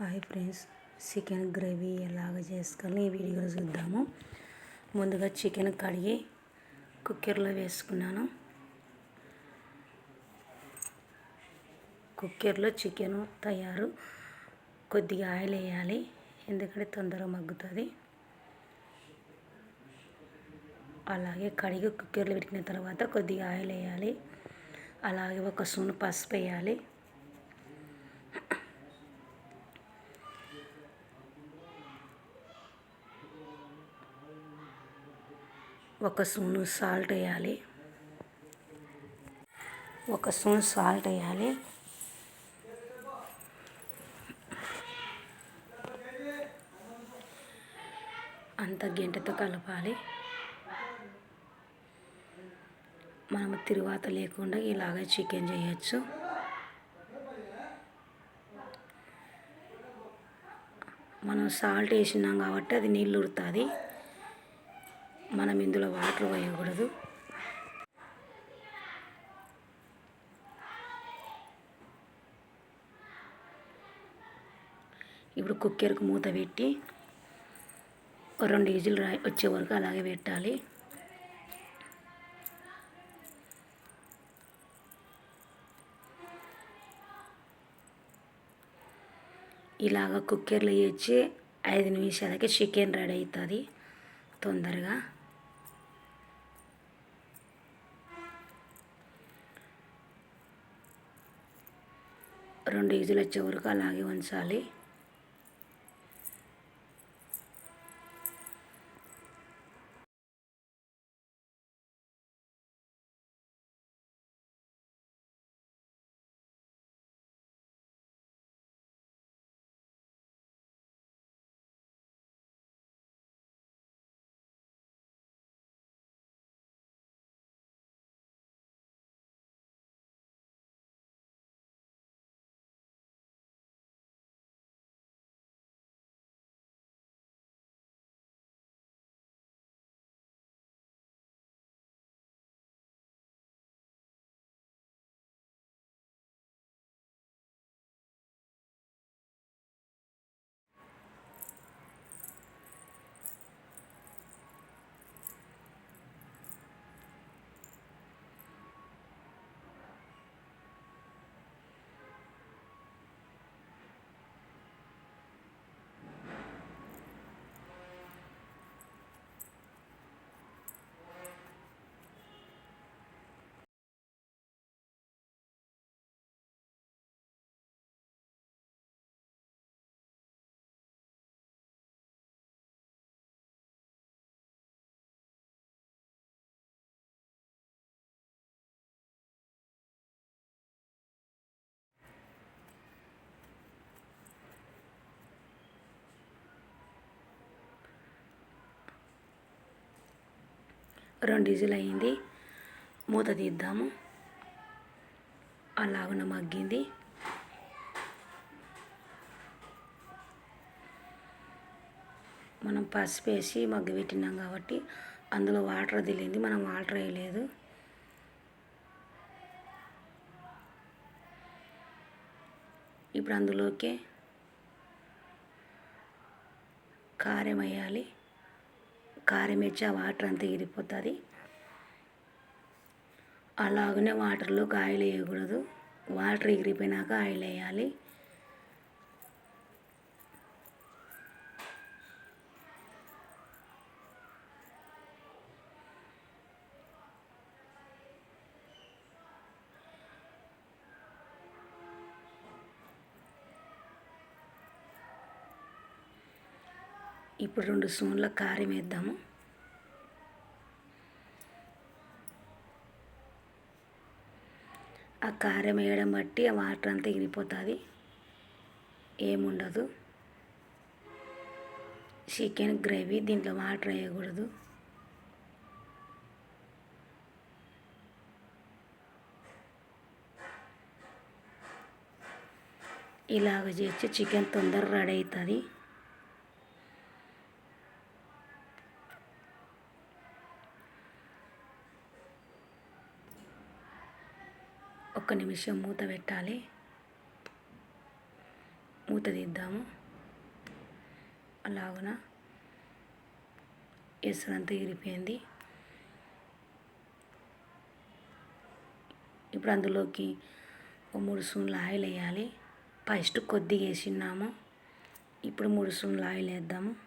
Hi friends chicken gravy ఎలాగ చేసుకోవాలి ఈ వీడియో చూద్దాము. ముందుగా చికెన్ కడిగి కుక్కర్లో వేసుకున్నాను. కుక్కర్లో చికెన్ తయారు కొద్దిగా ఆయిల్ వేయాలి ఎందుకంటే తొందరగా మగ్గుతుంది. అలాగే కడిగి కుక్కర్లో పెట్టిన తర్వాత కొద్దిగా ఆయిల్ వేయాలి. అలాగే ఒక స్పూన్ పసుపు వేయాలి. ఒక స్పూను సాల్ట్ వేయాలి. ఒక స్పూన్ సాల్ట్ వేయాలి. అంత గంటతో కలపాలి. మనము తిరువాత లేకుండా ఇలాగ చికెన్ చేయొచ్చు. మనం సాల్ట్ వేసినాం కాబట్టి అది నీళ్ళు ఉడుతుంది. మనం ఇందులో వాటర్ వేయకూడదు ఇప్పుడు కుక్కర్కి మూత పెట్టి రెండు ఈజీలు రా వచ్చే వరకు అలాగే పెట్టాలి. ఇలాగ కుక్కర్లో వేసి ఐదు నిమిషాలకి చికెన్ రెడీ అవుతుంది తొందరగా. రెండు ఈజులు వచ్చే వరకు అలాగే ఉంచాలి. రెండు విజిల్ అయింది మూత తీద్దాము. అలాగున మగ్గింది. మనం పసుపు వేసి మగ్గు పెట్టినాం కాబట్టి అందులో వాటర్ తెలియంది మనం వాటర్ వేయలేదు. ఇప్పుడు అందులోకి కారం వేయాలి. కారం వేసి ఆ వాటర్ అంతా ఇరిపోతుంది అలాగనే వాటర్లోకి ఆయిల్ వేయకూడదు. వాటర్ ఎగిరిపోయినాక ఆయిల్ వేయాలి. ఇప్పుడు రెండు స్పూన్ల కారం వేద్దాము. ఆ కారం వేయడం బట్టి ఆ వాటర్ అంతా ఎగిరిపోతుంది ఏముండదు. చికెన్ గ్రేవీ దీంట్లో వాటర్ వేయకూడదు. ఇలాగ చేస్తే చికెన్ తొందర రెడీ అవుతుంది. ఒక్క నిమిషం మూత పెట్టాలి. మూత తీద్దాము. అలాగున ఎసరంతా ఇరిపోయింది ఇప్పుడు అందులోకి ఒక మూడు స్పూన్ల ఆయిల్ వేయాలి. ఫస్ట్ కొద్దిగా వేసినాము ఇప్పుడు మూడు స్పూన్ల ఆయిల్ వేద్దాము.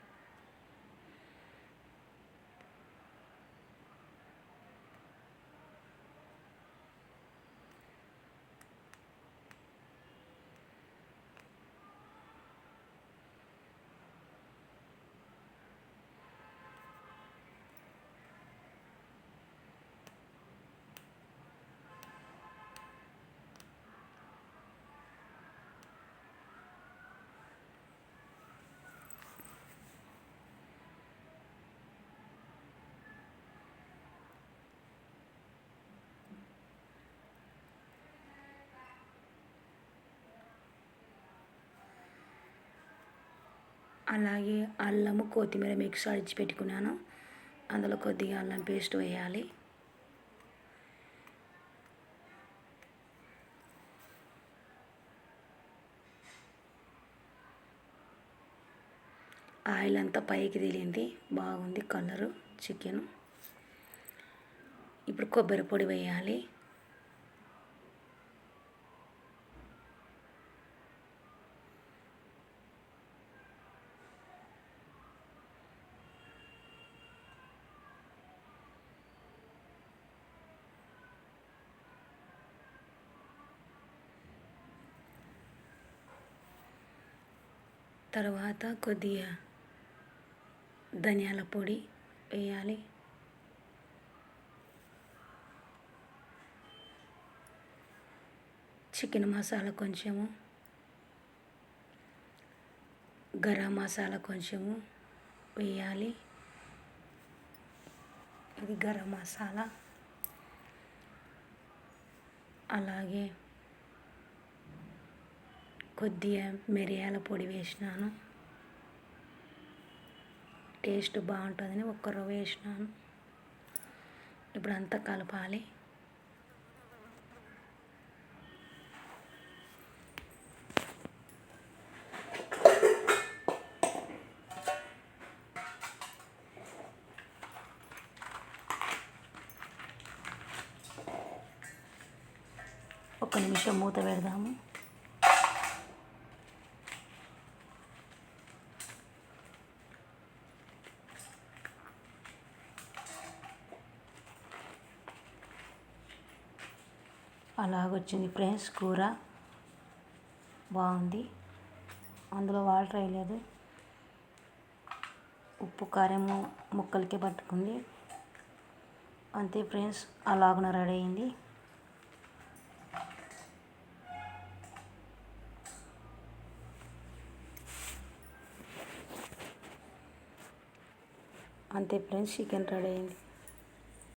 అలాగే అల్లము కొత్తిమీర మిక్స్ అడిచి పెట్టుకున్నాను. అందులో కొద్దిగా అల్లం పేస్ట్ వేయాలి. ఆయిల్ అంతా పైకి తేలింది. బాగుంది కలరు చికెన్. ఇప్పుడు కొబ్బరి పొడి వేయాలి. తర్వాత కొద్దిగా ధనియాల పొడి వేయాలి. చికెన్ మసాలా కొంచెము గరం మసాలా కొంచెము వేయాలి. ఇది గరం మసాలా. అలాగే కొద్దిగా మిరియాల పొడి వేసినాను. టేస్ట్ బాగుంటుందని ఒక్క రవ్వ వేసినాను. ఇప్పుడు అంతా కలపాలి. ఒక్క నిమిషం మూత పెడదాము. అలాగొచ్చింది ఫ్రెండ్స్ కూర. బాగుంది. అందులో వాటర్ వేయలేదు. ఉప్పు కారము ముక్కలకే పట్టుకుంది. అంతే ఫ్రెండ్స్ అలాగున రెడీ అయింది. అంతే ఫ్రెండ్స్ చికెన్ రెడీ అయింది.